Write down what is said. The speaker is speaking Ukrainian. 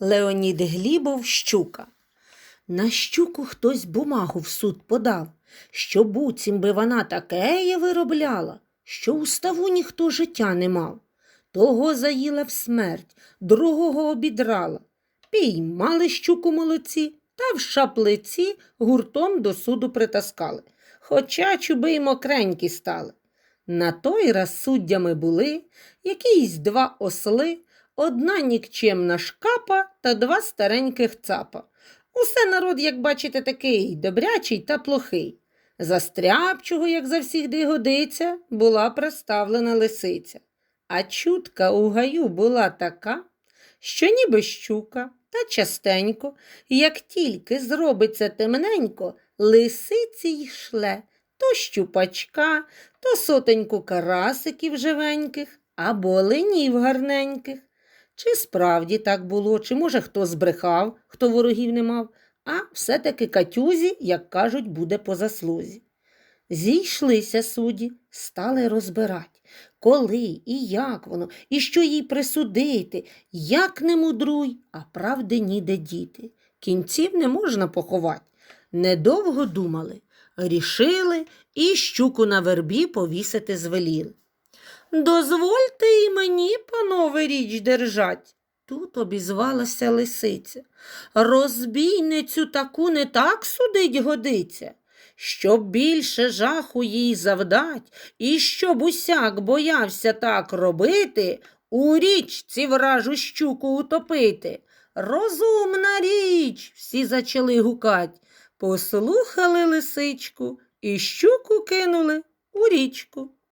Леонід Глібов щука. На щуку хтось бумагу в суд подав, що буцім би вона такеє виробляла, що у ставу ніхто життя не мав. Того заїла в смерть, другого обідрала. Піймали щуку молодці та в шаплиці гуртом до суду притаскали, хоча чуби й мокренькі стали. На той раз суддями були якісь два осли, одна нікчемна шкапа та два стареньких цапа. Усе народ, як бачите, такий добрячий та плохий. За стряпчого, як завсігди годиться, була представлена лисиця. А чутка у гаю була така, що ніби щука, та частенько, як тільки зробиться темненько, лисиці й шле то щупачка, то сотеньку карасиків живеньких або оленів гарненьких. Чи справді так було, чи може хто збрехав, хто ворогів не мав, а все-таки Катюзі, як кажуть, буде по заслузі. Зійшлися судді, стали розбирать, коли і як воно, і що їй присудити, як не мудруй, а правди ніде діти. Кінців не можна поховати. Недовго думали, рішили і щуку на вербі повісити звеліли. Дозвольте і мені, панове, річ держать. Тут обізвалася лисиця. Розбійницю таку не так судить годиться, щоб більше жаху їй завдать, і щоб усяк боявся так робити, у річці вражу щуку утопити. Розумна річ, всі зачали гукать. Послухали лисичку і щуку кинули у річку.